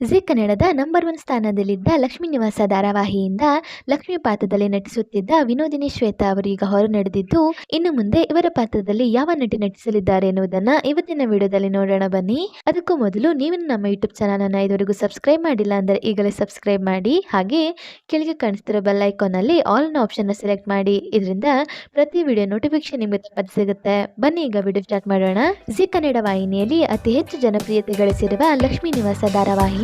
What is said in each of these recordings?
G ಕನ್ನಡದ number one ಸ್ಥಾನದಲ್ಲಿದ್ದ Lakshmi ನಿವಾಸ ಧಾರಾವಾಹಿಯಿಂದ ಲಕ್ಷ್ಮಿ ಪಾತ್ರದಲ್ಲಿ ನಟಿಸುತ್ತಿದ್ದ ವಿನೋದಿನಿ ಶ್ವೇತಾ ಅವರು ಈಗ ಹೊರ ನಡೆದಿದ್ದು, ಇನ್ನು ಮುಂದೆ ಇವರ ಪಾತ್ರದಲ್ಲಿ ಯಾವ ನಟಿ ನಟಿಸಲಿದ್ದಾರೆ ಎನ್ನುವುದನ್ನು ಇವತ್ತಿನ ವಿಡಿಯೋದಲ್ಲಿ ನೋಡೋಣ ಬನ್ನಿ. ಅದಕ್ಕೂ ಮೊದಲು ನೀವು ನಮ್ಮ ಯೂಟ್ಯೂಬ್ ಚಾನಲ್ ಅನ್ನ ಇದುವರೆಗೂ ಸಬ್ಸ್ಕ್ರೈಬ್ ಮಾಡಿಲ್ಲ ಅಂದರೆ ಈಗಲೇ ಸಬ್ಸ್ಕ್ರೈಬ್ ಮಾಡಿ. ಹಾಗೆ ಕೆಳಗೆ ಕಾಣಿಸ್ತಿರೋ ಬೆಲ್ ಐಕಾನ್ ಅಲ್ಲಿ ಆಲ್ನ ಆಪ್ಷನ್ ಸೆಲೆಕ್ಟ್ ಮಾಡಿ. ಇದರಿಂದ ಪ್ರತಿ ವಿಡಿಯೋ ನೋಟಿಫಿಕೇಶನ್ ನಿಮಗೆ ತಪ್ಪದೆ ಸಿಗುತ್ತೆ. ಬನ್ನಿ ಈಗ ವಿಡಿಯೋ ಸ್ಟಾರ್ಟ್ ಮಾಡೋಣ. ಜಿ ಕನ್ನಡ ವಾಹಿನಿಯಲ್ಲಿ ಅತಿ ಹೆಚ್ಚು ಜನಪ್ರಿಯತೆ ಗಳಿಸಿರುವ ಲಕ್ಷ್ಮೀ ನಿವಾಸ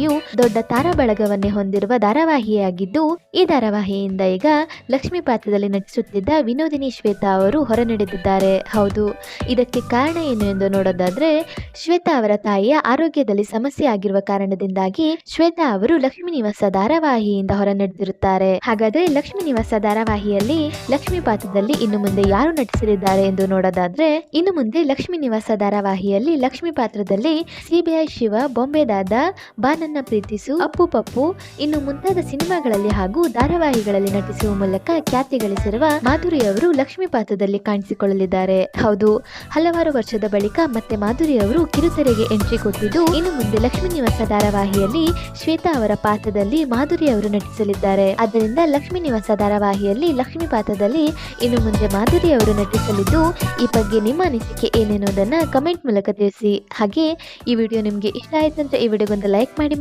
ಧಾರಾವಾಹಿಯು ದೊಡ್ಡ ತಾರಾ ಬಳಗವನ್ನೇ ಹೊಂದಿರುವ ಧಾರಾವಾಹಿಯಾಗಿದ್ದು, ಈ ಧಾರಾವಾಹಿಯಿಂದ ಈಗ ಲಕ್ಷ್ಮಿ ಪಾತ್ರದಲ್ಲಿ ನಟಿಸುತ್ತಿದ್ದ ವಿನೋದಿನಿ ಶ್ವೇತಾ ಅವರು ಹೊರನಡೆದಿದ್ದಾರೆ. ಹೌದು, ಇದಕ್ಕೆ ಕಾರಣ ಏನು ಎಂದು ನೋಡೋದಾದ್ರೆ, ಶ್ವೇತಾ ಅವರ ತಾಯಿಯ ಆರೋಗ್ಯದಲ್ಲಿ ಸಮಸ್ಯೆ ಆಗಿರುವ ಕಾರಣದಿಂದಾಗಿ ಶ್ವೇತಾ ಅವರು ಲಕ್ಷ್ಮಿ ನಿವಾಸ ಧಾರಾವಾಹಿಯಿಂದ ಹೊರ ನಡೆದಿರುತ್ತಾರೆ ಹಾಗಾದ್ರೆ ಲಕ್ಷ್ಮಿ ನಿವಾಸ ಧಾರಾವಾಹಿಯಲ್ಲಿ ಲಕ್ಷ್ಮಿ ಪಾತ್ರದಲ್ಲಿ ಇನ್ನು ಮುಂದೆ ಯಾರು ನಟಿಸಲಿದ್ದಾರೆ ಎಂದು ನೋಡೋದಾದ್ರೆ, ಇನ್ನು ಮುಂದೆ ಲಕ್ಷ್ಮಿ ನಿವಾಸ ಧಾರಾವಾಹಿಯಲ್ಲಿ ಲಕ್ಷ್ಮಿ ಪಾತ್ರದಲ್ಲಿ ಸಿಬಿಐ ಶಿವ, ಬೊಂಬೆದಾದ ದಾದ ಬಾ ನನ್ನ ಪ್ರೀತಿಸು. ಅಪ್ಪು ಪಪ್ಪು, ಇನ್ನು ಮುಂತಾದ ಸಿನಿಮಾಗಳಲ್ಲಿ ಹಾಗೂ ಧಾರಾವಾಹಿಗಳಲ್ಲಿ ನಟಿಸುವ ಮೂಲಕ ಖ್ಯಾತಿ ಗಳಿಸಿರುವ ಮಾಧುರಿ ಅವರು ಲಕ್ಷ್ಮಿ ಪಾತ್ರದಲ್ಲಿ ಕಾಣಿಸಿಕೊಳ್ಳಲಿದ್ದಾರೆ. ಹೌದು, ಹಲವಾರು ವರ್ಷದ ಬಳಿಕ ಮತ್ತೆ ಮಾಧುರಿ ಅವರು ಕಿರುತೆರೆಗೆ ಎಂಟ್ರಿ ಕೊಟ್ಟಿದ್ದು, ಇನ್ನು ಮುಂದೆ ಲಕ್ಷ್ಮೀ ನಿವಾಸ ಧಾರಾವಾಹಿಯಲ್ಲಿ ಶ್ವೇತಾ ಅವರ ಪಾತ್ರದಲ್ಲಿ ಮಾಧುರಿ ಅವರು ನಟಿಸಲಿದ್ದಾರೆ. ಆದ್ದರಿಂದ ಲಕ್ಷ್ಮೀ ನಿವಾಸ ಧಾರಾವಾಹಿಯಲ್ಲಿ ಲಕ್ಷ್ಮಿ ಪಾತ್ರದಲ್ಲಿ ಇನ್ನು ಮುಂದೆ ಮಾಧುರಿ ಅವರು ನಟಿಸಲಿದ್ದು, ಈ ಬಗ್ಗೆ ನಿಮ್ಮ ಅನಿಸಿಕೆ ಏನೆನ್ನುವುದನ್ನ ಕಮೆಂಟ್ ಮೂಲಕ ತಿಳಿಸಿ. ಹಾಗೆ ಈ ವಿಡಿಯೋ ನಿಮಗೆ ಇಷ್ಟ ಆಯ್ತು ಈ ವಿಡಿಯೋಗೊಂದು ಲೈಕ್ ಮಾಡಿ